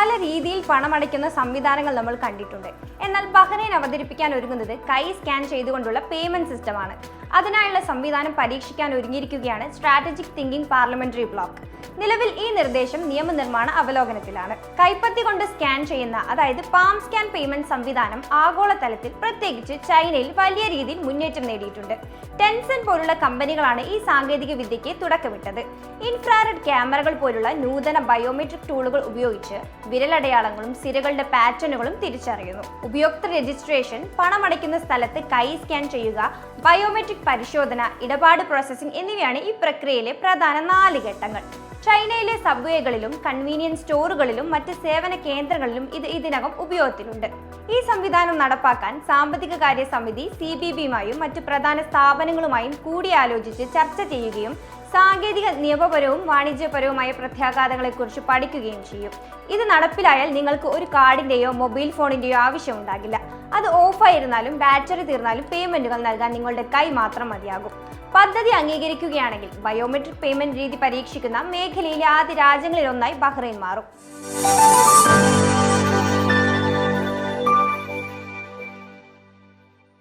പല രീതിയിൽ പണമടയ്ക്കുന്ന സംവിധാനങ്ങൾ നമ്മൾ കണ്ടിട്ടുണ്ട്. എന്നാൽ ബഹ്റൈൻ അവതരിപ്പിക്കാൻ ഒരുങ്ങുന്നത് കൈ സ്കാൻ ചെയ്തുകൊണ്ടുള്ള പേയ്മെന്റ് സിസ്റ്റമാണ്. അതിനായുള്ള സംവിധാനം പരീക്ഷിക്കാൻ ഒരുങ്ങിയിരിക്കുകയാണ് സ്ട്രാറ്റജിക് തിങ്കിംഗ് പാർലമെന്ററി ബ്ലോക്ക് നിലവിൽ ഈ നിർദ്ദേശം നിയമനിർമ്മാണ അവലോകനത്തിലാണ്. കൈപ്പത്തി കൊണ്ട് സ്കാൻ ചെയ്യുന്ന അതായത് പാം സ്കാൻ പേയ്മെന്റ് സംവിധാനം ആഗോളതലത്തിൽ പ്രത്യേകിച്ച് ചൈനയിൽ വലിയ രീതിയിൽ മുന്നേറ്റം നേടിയിട്ടുണ്ട്. ടെൻസൻ പോലുള്ള കമ്പനികളാണ് ഈ സാങ്കേതിക വിദ്യയ്ക്ക് തുടക്കമിട്ടത്. ഇൻഫ്രാറെഡ് ക്യാമറകൾ പോലുള്ള നൂതന ബയോമെട്രിക് ടൂളുകൾ ഉപയോഗിച്ച് വിരലടയാളങ്ങളും സിരകളുടെ പാറ്റേണുകളും തിരിച്ചറിയുന്നു. ഉപയോക്തൃ രജിസ്ട്രേഷൻ പണമടയ്ക്കുന്ന സ്ഥലത്ത് കൈ സ്കാൻ ചെയ്യുക ബയോമെട്രിക് പരിശോധന ഇടപാട് പ്രോസസ്സിംഗ് എന്നിവയാണ് ഈ പ്രക്രിയയിലെ പ്രധാന നാല് ഘട്ടങ്ങൾ. ചൈനയിലെ സബ്വേകളിലും കൺവീനിയൻസ് സ്റ്റോറുകളിലും മറ്റ് സേവന കേന്ദ്രങ്ങളിലും ഇത് ഇതിനകം ഉപയോഗത്തിലുണ്ട്. ഈ സംവിധാനം നടപ്പാക്കാൻ സാമ്പത്തിക കാര്യ സമിതി സി ബി ബിയുമായും മറ്റ് പ്രധാന സ്ഥാപനങ്ങളുമായും കൂടിയാലോചിച്ച് ചർച്ച ചെയ്യുകയും സാങ്കേതിക നിയമപരവും വാണിജ്യപരവുമായ പ്രത്യാഘാതങ്ങളെക്കുറിച്ച് പഠിക്കുകയും ചെയ്യും. ഇത് നടപ്പിലായാൽ നിങ്ങൾക്ക് ഒരു കാർഡിന്റെയോ മൊബൈൽ ഫോണിന്റെയോ ആവശ്യമുണ്ടാകില്ല അത് ഓഫായിരുന്നാലും ബാറ്ററി തീർന്നാലും പേയ്മെന്റുകൾ നൽകാൻ നിങ്ങളുടെ കൈ മാത്രം മതിയാകും. പദ്ധതി അംഗീകരിക്കുകയാണെങ്കിൽ ബയോമെട്രിക് പേയ്മെന്റ് രീതി പരീക്ഷിക്കുന്ന മേഖലയിലെ ആദ്യ രാജ്യങ്ങളിലൊന്നായി ബഹ്റൈൻ മാറും.